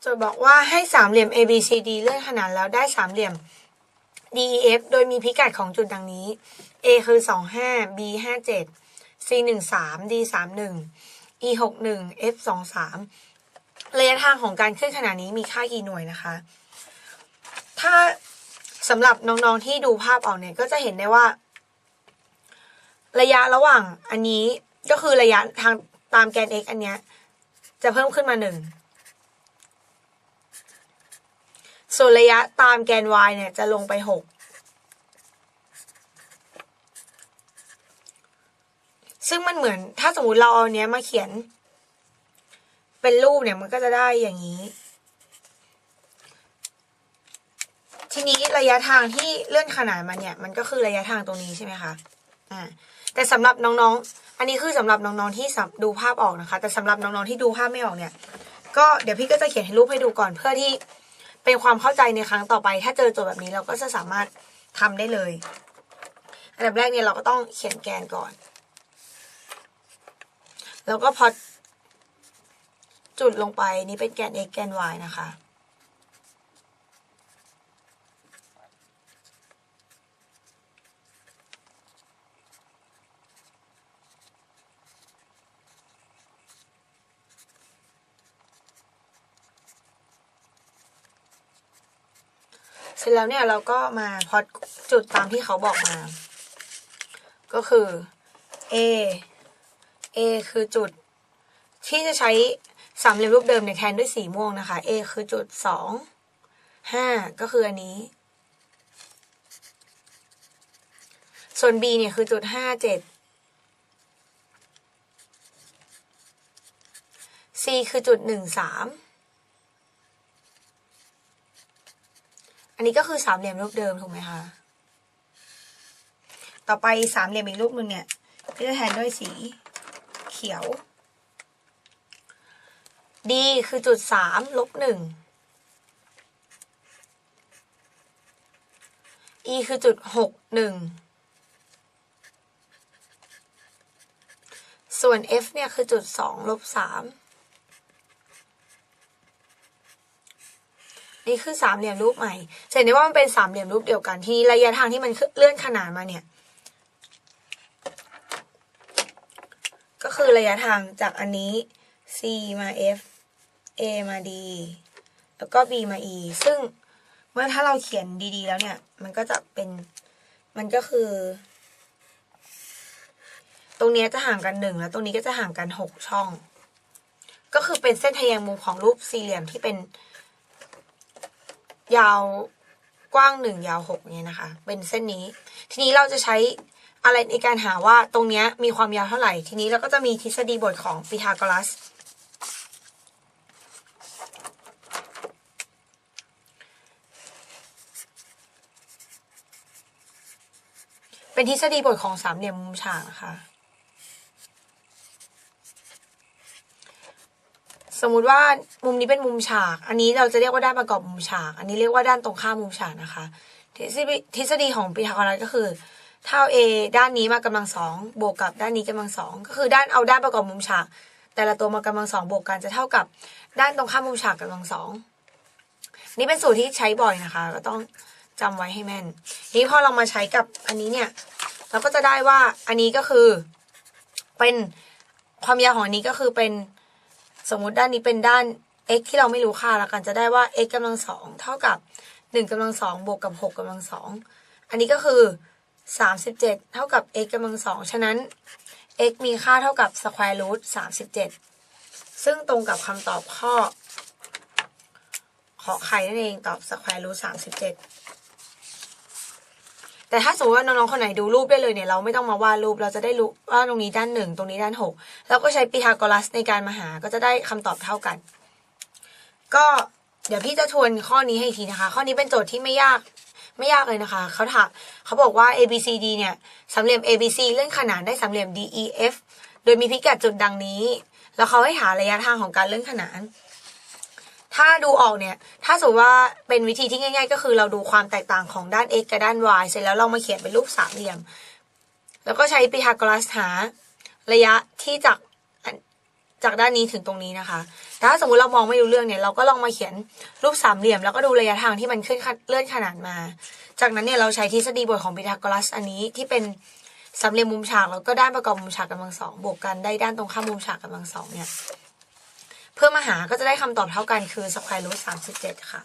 โจทย์บอกว่าให้สามเหลี่ยม ABCD เลื่อนขนานแล้วได้สามเหลี่ยม DEF โดยมีพิกัดของจุดดังนี้ A คือ 25 B 57 C 13 D 31 E 61 F 23ระยะทางของการเคลื่อนขนาดนี้มีค่ากี่หน่วยนะคะ ถ้าสำหรับน้องๆที่ดูภาพออกเนี่ยก็จะเห็นได้ว่า ระยะระหว่างอันนี้ก็คือระยะทางตามแกน x อันเนี้ยจะเพิ่มขึ้นมาหนึ่ง ส่วนระยะตามแกน y เนี่ยจะลงไปหกซึ่งมันเหมือนถ้าสมมติเราเอาเนี้ยมาเขียน เป็นรูปเนี่ยมันก็จะได้อย่างนี้ ทีนี้ระยะทางที่เลื่อนขนานมาเนี่ย มันก็คือระยะทางตรงนี้ใช่ไหมคะอ่าแต่สำหรับน้องๆ อันนี้คือสำหรับน้องๆที่ดูภาพออกนะคะ แต่สำหรับน้องๆที่ดูภาพไม่ออกเนี่ย ก็เดี๋ยวพี่ก็จะเขียนให้รูปให้ดูก่อนเพื่อที่ เป็นความเข้าใจในครั้งต่อไป ถ้าเจอโจทย์แบบนี้เราก็จะสามารถทำได้เลย อันดับแรกเนี่ยเราก็ต้องเขียนแกนก่อน แล้วก็พอจุดลงไปนี่เป็นแกน x แกน y นะคะ ร็จแล้วเนี่ยเราก็มาพอดจุดตามที่เขาบอกมา ก็คือ A A คือจุดที่จะใช้สามเหลี่ยมรูปเดิมเนี่ยแทนด้วยสีม่วงนะคะ A คือจุดสองห้าก็คืออันนี้ ส่วน B เนี่ยคือจุดห้าเจ็ด C คือจุดหนึ่งสาม อันนี้ก็คือสามเหลี่ยมรูปเดิมถูกไหมคะ ต่อไปสามเหลี่ยมอีกรูปหนึ่งเนี่ยก็จะแทนด้วยสีเขียว D คือจุดสามลบหนึ่ง E คือจุดหกหนึ่ง ส่วน F เนี่ยคือจุดสองลบสาม นี่คือสามเหลี่ยมรูปใหม่จะเห็นได้ว่ามันเป็นสามเหลี่ยมรูปเดียวกันที่ระยะทางที่มันเลื่อนขนานมาเนี่ย ก็คือระยะทางจากอันนี้ c มา f a มา d แล้วก็ b มา e ซึ่งเมื่อถ้าเราเขียนดีๆ แล้วเนี่ย มันก็จะเป็นมันก็คือ ตรงเนี้ยจะห่างกันหนึ่งแล้วตรงนี้ก็จะห่างกันหกช่อง ก็คือเป็นเส้นทแยงมุมของรูปสี่เหลี่ยมที่เป็น ยาวกว้างหนึ่งยาวหกเนี่ยนะคะ เป็นเส้นนี้ ทีนี้เราจะใช้อะไรในการหาว่าตรงเนี้ยมีความยาวเท่าไหร่ ทีนี้เราก็จะมีทฤษฎีบทของพีทาโกรัส เป็นทฤษฎีบทของสามเหลี่ยมมุมฉากนะคะ สมมุติว่ามุมนี้เป็นมุมฉาก อันนี้เราจะเรียกว่าด้านประกอบมุมฉาก อันนี้เรียกว่าด้านตรงข้ามมุมฉากนะคะ ทฤษฎีของพีทาโกรัสก็คือเท่า a ด้านนี้มากำลังสองบวกกับด้านนี้กำลังสองก็คือด้านเอาด้านประกอบมุมฉาก แต่ละตัวมากำลังสองบวกกันจะเท่ากับด้านตรงข้ามมุมฉากกำลังสองนี่เป็นสูตรที่ใช้บ่อยนะคะ ก็ต้องจำไว้ให้แม่น นี้พอเรามาใช้กับอันนี้เนี่ยเราก็จะได้ว่าอันนี้ก็คือเป็นความยาวของอันนี้ก็คือเป็น สมมุติด้านนี้เป็นด้าน x ที่เราไม่รู้ค่าแล้วกันจะได้ว่า x กำลังสองเท่ากับหนึ่งกำลังสองบวกกับหกกำลังสองอันนี้ก็คือสามสิบเจ็ดเท่ากับ x กำลังสองฉะนั้น x มีค่าเท่ากับ square root สามสิบเจ็ดซึ่งตรงกับคำตอบข้อ ขอไข่นั่นเองตอบ square root สามสิบเจ็ด แต่ถ้าสมมติว่าน้องๆคนไหนดูรูปได้เลยเนี่ยเราไม่ต้องมาวาดรูปเราจะได้รู้ว่าตรงนี้ด้านหนึ่งตรงนี้ด้านหกแล้วก็ใช้พีทาโกรัสในการมาหาก็จะได้คำตอบเท่ากัน ก็เดี๋ยวพี่จะทวนข้อนี้ให้อีกทีนะคะ ข้อนี้เป็นโจทย์ที่ไม่ยากไม่ยากเลยนะคะเขาถามเขาบอกว่า A B C D เนี่ยสามเหลี่ยม A B C เลื่อนขนานได้สามเหลี่ยม D E F โดยมีพิกัดจุดดังนี้ แล้วเขาให้หาระยะทางของการเลื่อนขนาน ถ้าดูออกเนี่ย ถ้าสมมติว่าเป็นวิธีที่ง่าย ๆ ก็คือเราดูความแตกต่างของด้าน x กับด้าน y เสร็จแล้วเรามาเขียนเป็นรูปสามเหลี่ยม แล้วก็ใช้พีทาโกรัสหาระยะที่จากจากด้านนี้ถึงตรงนี้นะคะแต่ถ้าสมมติเรามองไม่รู้เรื่องเนี่ย เราก็ลองมาเขียนรูปสามเหลี่ยม แล้วก็ดูระยะทางที่มันขึ้นเลื่อนขนาดมา จากนั้นเนี่ยเราใช้ทฤษฎีบทของพีทาโกรัสอันนี้ที่เป็นสามเหลี่ยมมุมฉากแล้วก็ด้านประกอบมุมฉากกำลังสองบวกกันได้ด้านตรงข้ามมุมฉากกำลังสองเนี่ย เพื่อมาหาก็จะได้คำตอบเท่ากันคือสแควร์รูทสามสิบเจ็ดค่ะ